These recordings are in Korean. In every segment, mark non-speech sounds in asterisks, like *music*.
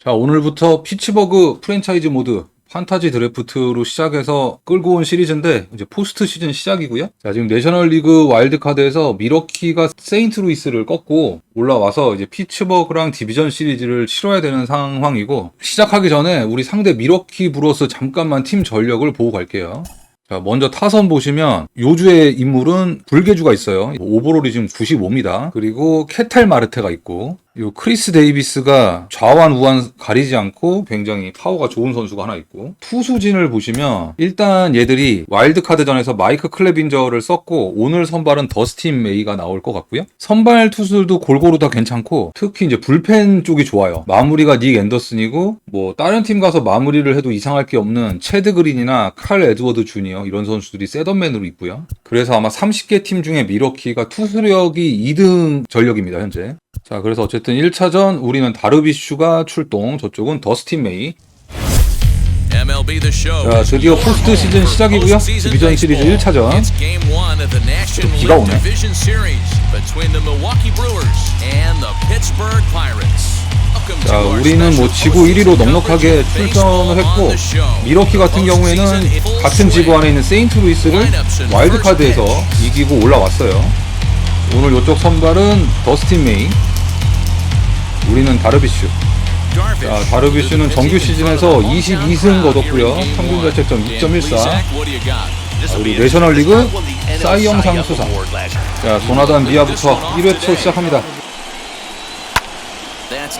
자, 오늘부터 피츠버그 프랜차이즈 모드 판타지 드래프트로 시작해서 끌고 온 시리즈인데 이제 포스트 시즌 시작이고요. 자, 지금 내셔널 리그 와일드카드에서 미러키가 세인트루이스를 꺾고 올라와서 이제 피츠버그랑 디비전 시리즈를 치러야 되는 상황이고 시작하기 전에 우리 상대 미러키 브로스 잠깐만 팀 전력을 보고 갈게요. 자, 먼저 타선 보시면 요주의 인물은 불개주가 있어요. 오버롤이 지금 95입니다. 그리고 케탈 마르테가 있고 요 크리스 데이비스가 좌완 우완 가리지 않고 굉장히 파워가 좋은 선수가 하나 있고 투수진을 보시면 일단 얘들이 와일드카드전에서 마이크 클레빈저를 썼고 오늘 선발은 더스틴 메이가 나올 것 같고요. 선발 투수들도 골고루 다 괜찮고 특히 이제 불펜 쪽이 좋아요. 마무리가 닉 앤더슨이고 뭐 다른 팀 가서 마무리를 해도 이상할 게 없는 체드 그린이나 칼 에드워드 주니어 이런 선수들이 셋업맨으로 있고요. 그래서 아마 30개 팀 중에 미러키가 투수력이 2등 전력입니다 현재. 자, 그래서 어쨌든 1차전 우리는 다르비슈가 출동, 저쪽은 더스틴 메이. 자, 드디어 포스트 시즌 시작이고요. 디비전 시리즈 1차전. 비가 오네. 자, 우리는 뭐 지구 1위로 넉넉하게 출전을 했고, 미러키 같은 경우에는 같은 지구 안에 있는 세인트루이스를 와일드카드에서 이기고 올라왔어요. 오늘 이쪽 선발은 더스틴 메이. 우리는 다르비슈. 자, 다르비슈는 정규 시즌에서 22승 거뒀고요. 평균 자책점 2.14. 우리 내셔널리그 사이영상 수상. 자, 조나단 미아부터 1회 초 시작합니다.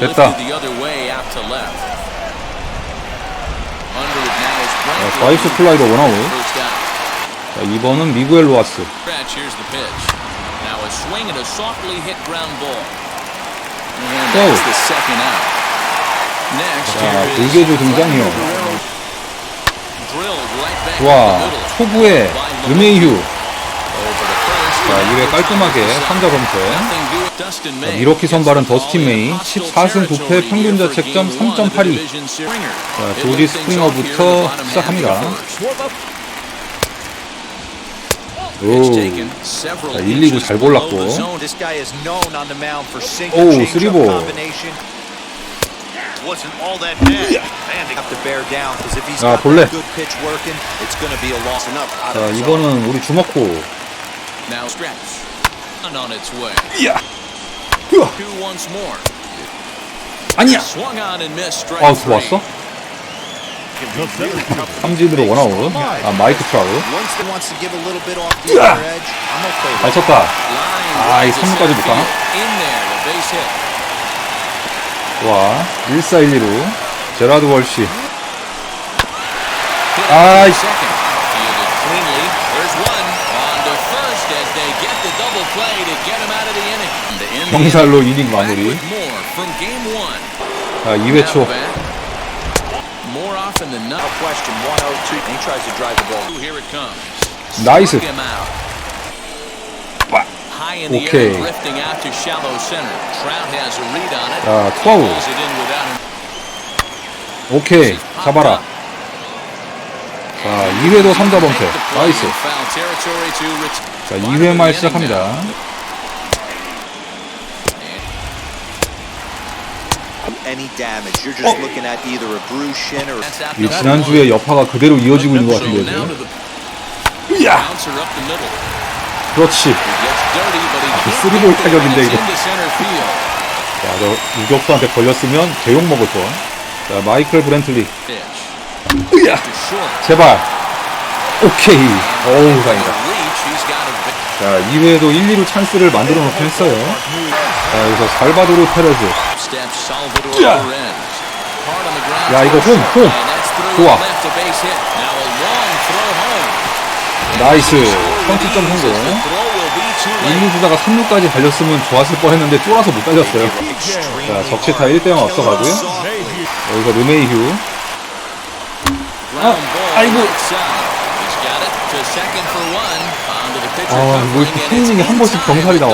됐다. 자, 좌익수 플라이로 원아웃. 자, 2번은 미구엘 로아스. 고! 자, 불개주 등장이요. 좋아. 초구에 음메이휴. 자, 2회 깔끔하게 3자 범퇴. 자, 미러키 선발은 더스틴 메이 14승 9패 평균 자책점 3.82. 자, 조지 스프링어부터 시작합니다. 오. 자, 1, 2구 잘 골랐고. 오, 쓰리볼. 자, 볼래. 자, 자, 이번은 우리. 이야. 으아. 아니야. 아, 좋았어? 삼진으로 원아웃. 아, 마이크 트라우. 잘 쳤다. 아, 이 3루까지 못 가나? 와, 1412로. 제라드 월시. 아이씨. 경살로 이닝 마무리. 자, 2회 초. 나이스. 오케이. 자, 투아웃. 오케이. 잡아라. 자, 2회도 3자 범퇴. 나이스. 자, 2회 말 시작합니다. 이 지난주에 여파가 그대로 이어지고 있는 것 같은데요. 지금. 이야! 그렇지. 그 쓰리볼 타격인데, 이거. 야, 저 유격수한테 걸렸으면 개욕 먹을 뻔. 자, 마이클 브렌틀리. 으야! 제발. 오케이. 어우, 다행이다. 자, 2회에도 1, 2루 찬스를 만들어 놓긴 했어요. 자, 여기서 살바도르 페레즈. 야! 야, 이거 홈, 홈. 좋아. 나이스. 선취점 성공. 1루 주다가 3루까지 달렸으면 좋았을 뻔 했는데 쫄아서 못 달렸어요. 자, 적시타 1대0 앞서가고요. 여기서 르메이휴. 아, 아이고. 아, 뭐 이렇게 타이밍에 한 번씩 병살이 나와.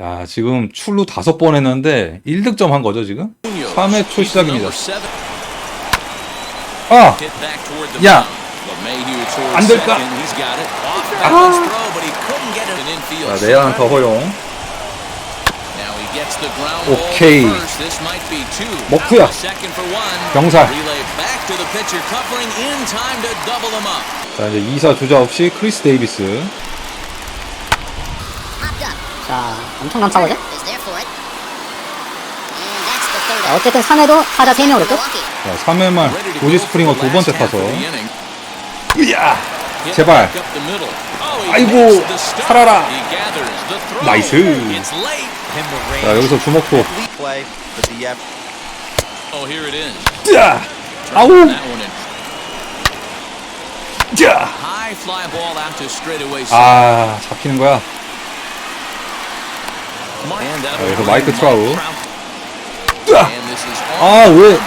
야, 지금 출루 다섯 번 했는데 1득점 한 거죠, 지금? 3회 초 시작입니다. 아! 야! 안 될까? 아! 자, 허용. The ground ball 오케이. 먹구야. Up. 자 이제 2사 주자 없이 크리스 데이비스. 자, 엄청난 파워죠? 자. 어쨌든 3회도 타자 3명으로 끝. 자 3회 말 go 스프링어 두 번째. 으야 Hit 제발. Oh, 아이고. 살아라. 나이스. 자. 여기서 주먹도 Oh. 으야 아우 straightaway. 아 잡히는 거야 자, 여기서 마이크 트라우 아, 왜?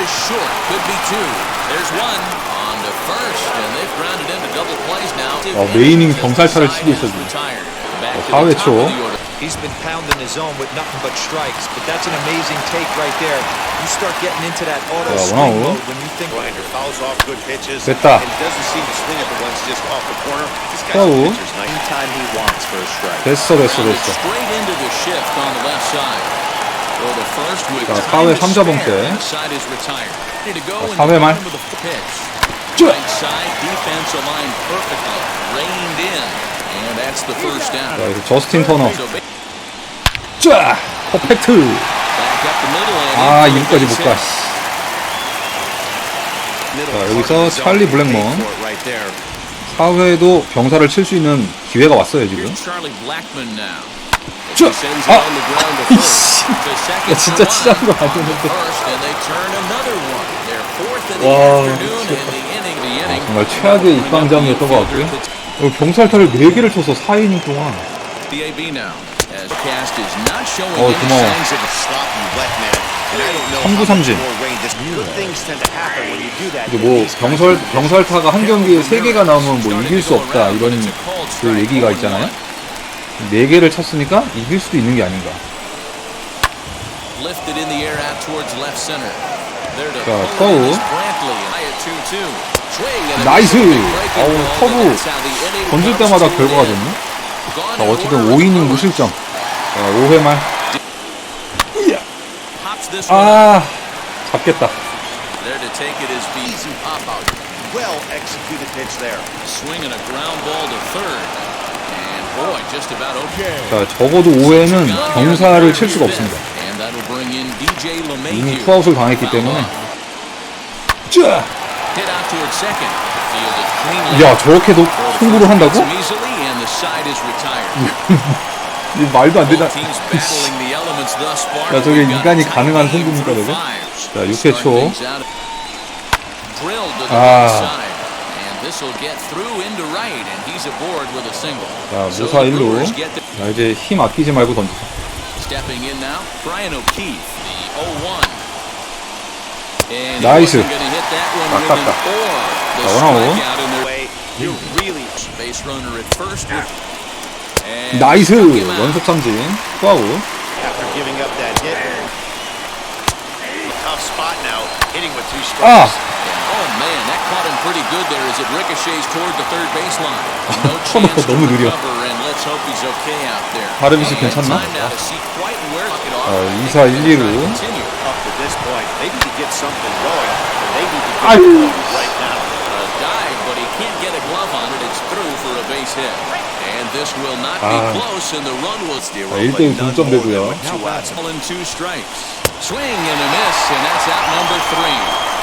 어, 메이닝 병살타를 치고. Back 어, to the 사회 top 초. of the order. He's been pounding his zone with nothing but strikes, but that's an amazing take right there. You start getting into that auto 자, swing 원아웃. mode when you think Grinder fouls off good pitches. 됐다. And doesn't seem to swing at the ones just off the corner. This guy's 와우. a pitcher's night. anytime he wants for a strike. 됐어 됐어 Grounded 됐어 straight into the shift on the left side. For the first with 자, time 사회 to 삼자 spare, 봉쇄. the side is retired. Ready to go 자, in 사회 the 말. bottom of the pitch. 쭈! Right side defense aligned perfectly. Reined in. And that's the first down. 자 여기서 저스틴 터너 So back 쫙 퍼펙트 아 이거까지 hit. Middle 자, 여기서. 찰리 블랙먼. 4회도 병사를 칠 수 있는 기회가 왔어요 지금 it 아! 이씨. 야, 진짜 치자는 거 아니었는데. 와, inning. 정말 최악의 입방장이었던 것 같고요 어, 병살타를 4개를 쳐서 4이닝 동안 어, 고마워. signs of a Stop you wet man. And I don't know 삼구 how much 삼진. more rain this good things tend to happen when you do that. 이제 뭐 병설, 병살타가 한 경기에 3개가 나오면 뭐 이길 수 없다 이런 그 얘기가 있잖아요 4개를 쳤으니까 이길 수도 있는 게 아닌가 자, pull it in 터우. is Brantley. High at 2-2. Swing and a 나이스! 어우, inning 던질 때마다 결과가. 좋네 Gone 자 어쨌든 order of 5이닝 Lewis. 무실점 자 5회 말. 아 잡겠다 There to take it is easy pop out. Well executed pitch there. Swinging a ground ball to third. And boy, just about okay. 자 적어도 5회는 병사를 칠 수가 없습니다 이미. 투아웃을 당했기 때문에. 야 저렇게도 송구를 한다고? Some easily, and the side is retired. 이 말도 안. 야, 저게 인간이 가능한 through 저게? 자, 6회 Start 초. 아. 자 무사 the 1루 Brewers get the- 자 이제 힘 아끼지 말고 던져 Stepping in now, Brian O'Keefe, the 0-1. And he 나이스. 아깝다. 자, 원아웃. 나이스. 연속 삼진 투아웃 아. Oh to 너무 느려. 바르비시 괜찮나? 아, off. 2사 1, 2루 Continue. Up to this point, they need to get something going. But they need to get 아유. Dive, but he can't get a glove on it. It's through for a base hit. And this will not be 아. close, and the run will steer 자 1대1 동점 되고요 Two outs. All in two strikes. Swing and a miss, and that's out number three.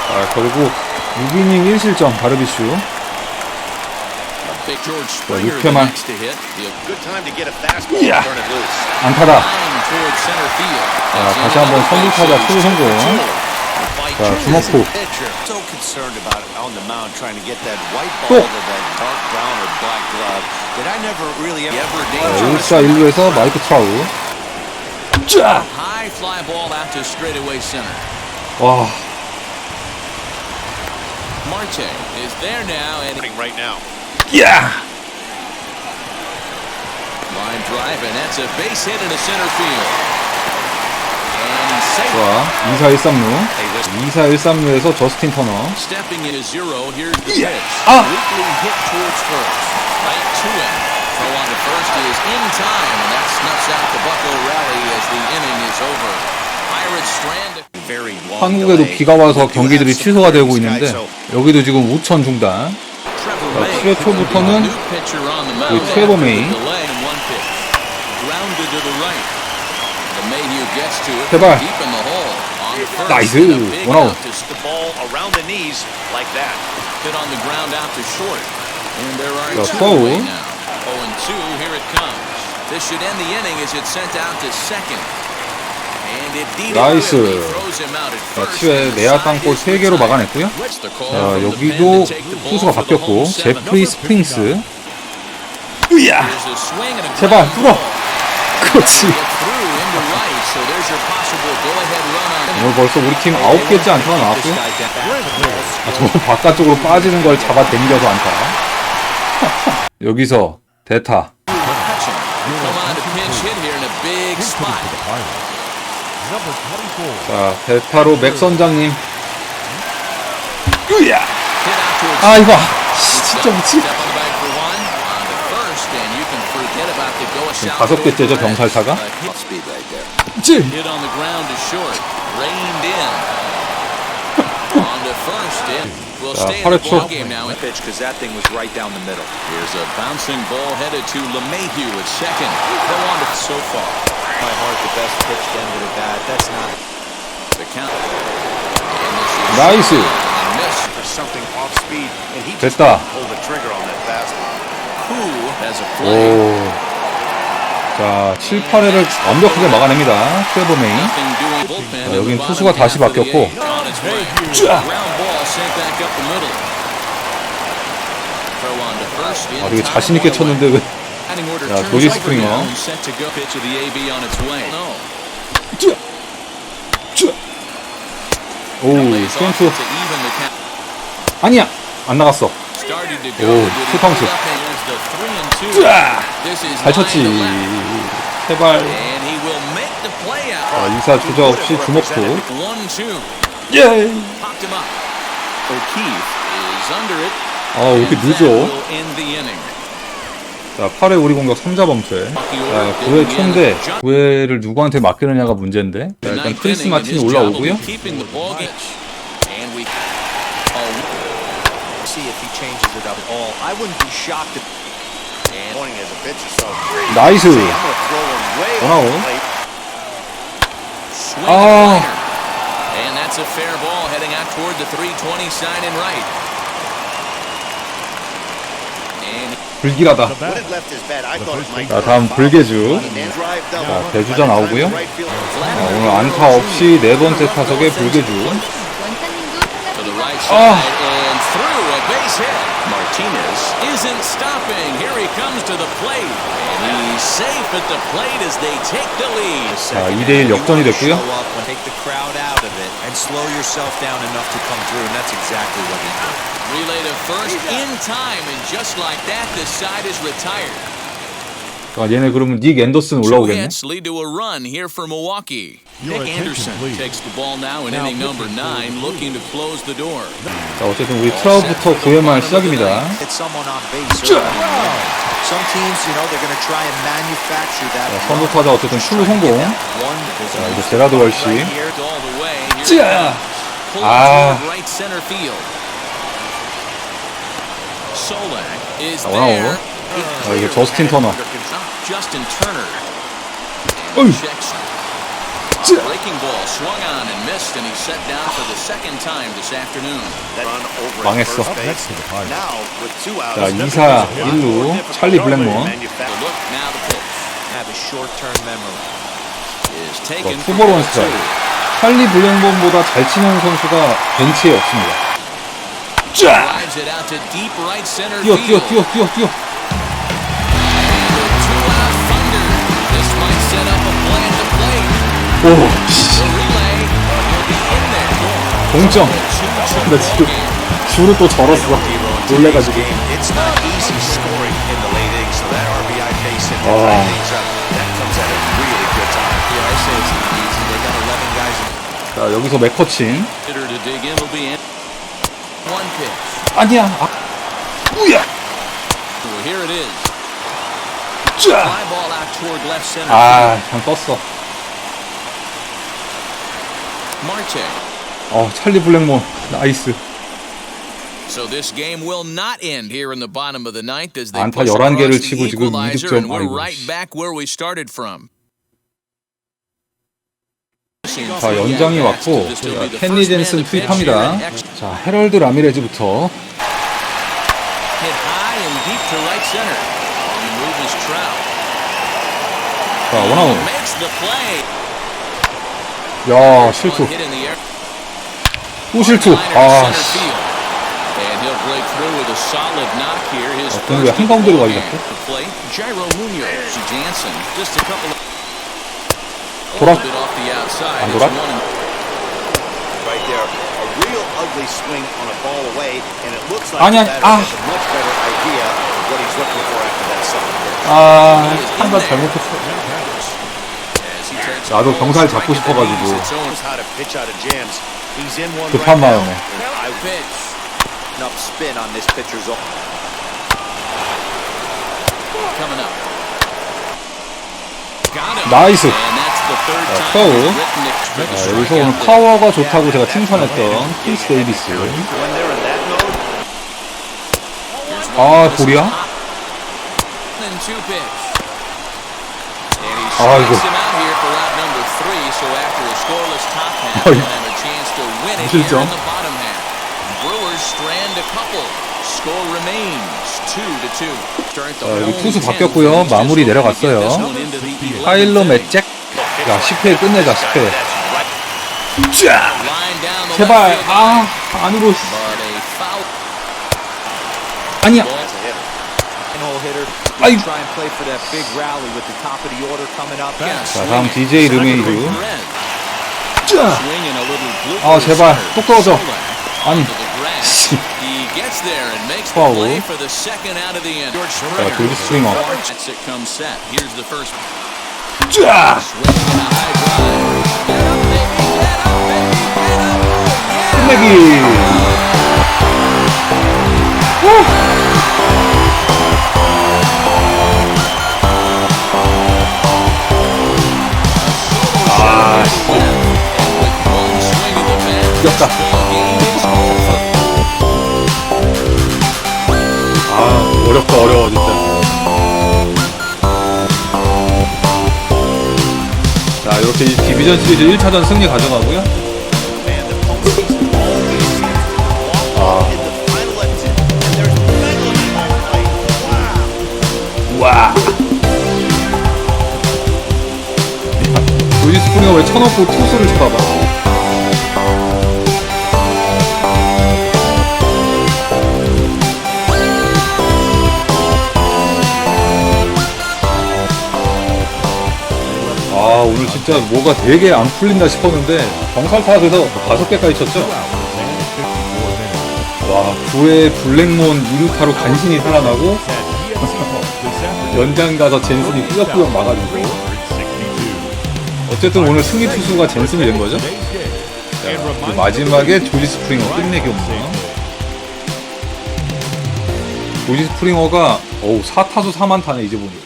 자 결국 6이닝 1실점 바르비슈 자 Springer 6회 the 말 next to hit. The Good time to get a fastball Yeah. and turn it loose. 안타다. 자 다시 한번 선두 타자 투 성공 자 주먹구 Pitcher so concerned about it on the mound trying to get that white 또. ball to that dark brown or black glove that I never really ever Ever 자 dangerous. 1사 1루에서 마이크 트라우 쫙! High fly ball out to straightaway center. 와 Marte is there now, and Running right now. 야! line drive, and that's a base hit into center field. 좋아 2사 1삼루 2사 1삼루에서 저스틴 터너. Ah. Long 한국에도. 비가 와서 경기들이 취소가 되고 있는데 여기도 지금 우천 중단. Trevor 자, May. 7회 초부터는 mound 트레버 메이. 제발. 나이스. and a big 원아웃. out to the ball around the knees like that. hit on the ground out to short. And there are 자, two foul. away now. 0 and 2, here it comes. This should end the inning as it's sent out to second. And it deep 나이스. 자, first. 7회 and the 내야 is 3개로 retired. 막아냈고요. 자, 여기도 투수가 바뀌었고? 제프리 스프링스. 으야! 제발 뚫어. 그렇지. 오늘 벌써 우리 팀 9개째 안타가 나왔고요. 아, 저 바깥쪽으로 빠지는 걸 잡아 당겨서 안타. 여기서 대타. 자, 대타로 맥 선장님. 으야! 아, 이거. 씨, 진짜 미치. Step on the bag for one. On to first, and you can forget about the go 지금 다섯 개째죠. 병살타가? In. We'll 자, stay in the 8회 초. 나이스. 됐다. 오. 자, 7, 8회를 완벽하게 막아냅니다. 트레버 bullpen 자, 여긴 투수가 다시 바뀌었고. 쫙. 아, 되게 자신있게. 쳤는데 왜. 자, over 스프링어. now and set to go. Pitch of the AB on its way. No. 쭈! 쭈! 오, Lays off 스트레이트. to even the count. 아니야! 안 나갔어. 오, 투카운트. hold 잘 쳤지. 제발. Out. 이사 주저 없이 주먹도. 예! 아, 왜 이렇게 늦어? 자, 8회 우리 공격 3자 범퇴. 자, 9회 초인데 9회를 누구한테 맡기느냐가 문제인데. 자, 일단 크리스 마틴이 올라오고요. Keeping the ball game. And we oh, see if he changes it up at all. I wouldn't be shocked if and Pointing 나이스. 원아웃. 아. and. And that's a fair ball heading out toward the 320 sign in right. And 불길하다. 자, 다음 불개주. And 자, time 나오고요. 자, 오늘 안타 없이 네 번째 타석에 불개주. to the right Oh. side and through a base hit. Martinez isn't stopping. Here he comes to the plate. And he's safe at the plate as they take the lead. 자, 2대1 역전이 됐고요. show up and take the crowd out of it and slow yourself down enough to come through, and that's exactly what he did. Relay to first in time, and just like that, this side is retired. 자, 얘네 그러면 닉 앤더슨 올라오겠네. hits lead to a run here for Milwaukee. Nick Anderson takes the ball now in inning number nine, looking to close the door. 자, 어쨌든 우리 트라우부터 9회 말 시작입니다. Hit someone on base. early in the inning. Some teams, you know, they're going to try and manufacture that. 자, 선두 타자 어쨌든 출루 성공. One, 자, 이제 제라드 월시. Right here, all the way. Here 찌야! Pulled 아. toward right center field. Solak is 자, 원아웃. 자, 이게 저스틴 터너. Justin Turner. 어이. And checks. 찌야! Breaking ball swung on and missed, and he's set down for the second time this afternoon. that run over at 망했어. first base. Now, with two outs, 자, that's 2사 a lot 1루 more difficult 찰리 블랙몬. 투볼 원 ball 스트라이크. two. 찰리 블랙본보다 잘 치는 선수가 벤치에 없습니다. 뛰어, 뛰어. 뛰어, 뛰어, 뛰어. 오. 동점. 나 지금. 줄을 또 절었어. 놀래가지고. It's not easy scoring in the late innings, so that RBI base hit to Oh. tie things up. That comes at a really good time. Yeah, I say it's not easy. They got 11 guys in 자, 여기서 맥커친. 아니야. 아, 우야. 아, 그냥 떴어. 어, 찰리 블랙몬. 나이스. So this game will not end here in the bottom of the ninth as they 안타 push 11개를 across the 치고 지금 equalizer 2득점. and we're 아이고, right 씨. back where we started from. 자, 연장이 왔고, 자, 켄리 젠슨 투입합니다. 자, 헤럴드 라미레즈부터. 자, 원아웃. 야, 실투. 또 실투. 아, 어, 왜 first 한가운데로 couple of 돌아. 안 돌아? 아니야, 아. 아, 한발 잘못했어. 나도 strike 잡고 싶어가지고. 급한. 마음에. 나이스. Time 파울. 자, 여기서 오늘. 파워가 좋다고 제가 칭찬했던 킹스 데이비스. 아. And he 아이고. strikes him out here for out number three. So after a scoreless top half, have a chance to win it here in the bottom half. Brewers strand a couple. Score remains two to two. Start the 자, 여기 투수 10 바뀌었고요. 마무리 내려갔어요. this one into the 11th 파일러 inning. 맷잭. 야, 10회 끝내자, 10회. Line down the 제발, 아. 안으로. 아니야. ball. that's a hit. hole hitter. 아이. Try and play for that big rally with the top of the order coming up. 자, 다음 DJ 르메이르. Swinging a little blooper 아, 제발. center. 똑 떨어져. Solak 아니. onto the grass. 씨. He gets there and makes the 파울. play for the second out of the inning. George Springer. 조 over. 아, 어렵다, 어려워, 진짜. 자, 이렇게 이 디비전 시리즈 1차전 승리 가져가고요. Wow. 와. 조지 스프링어 왜 쳐놓고 투수를 쳐다봐? 진짜 뭐가 되게 안 풀린다 싶었는데 병살타 그래서 다섯 개까지 쳤죠? 와 9회 블랙몬 2루타로 간신히 살아나고 *laughs* 연장 가서 젠슨이 꾸역꾸역 막아주고 어쨌든 오늘 승리 투수가 젠슨이 된 거죠? 자, 그 마지막에 조지 스프링어 끝내기 홈런 조지 스프링어가 어우 4타수 4만타네 이제 보니까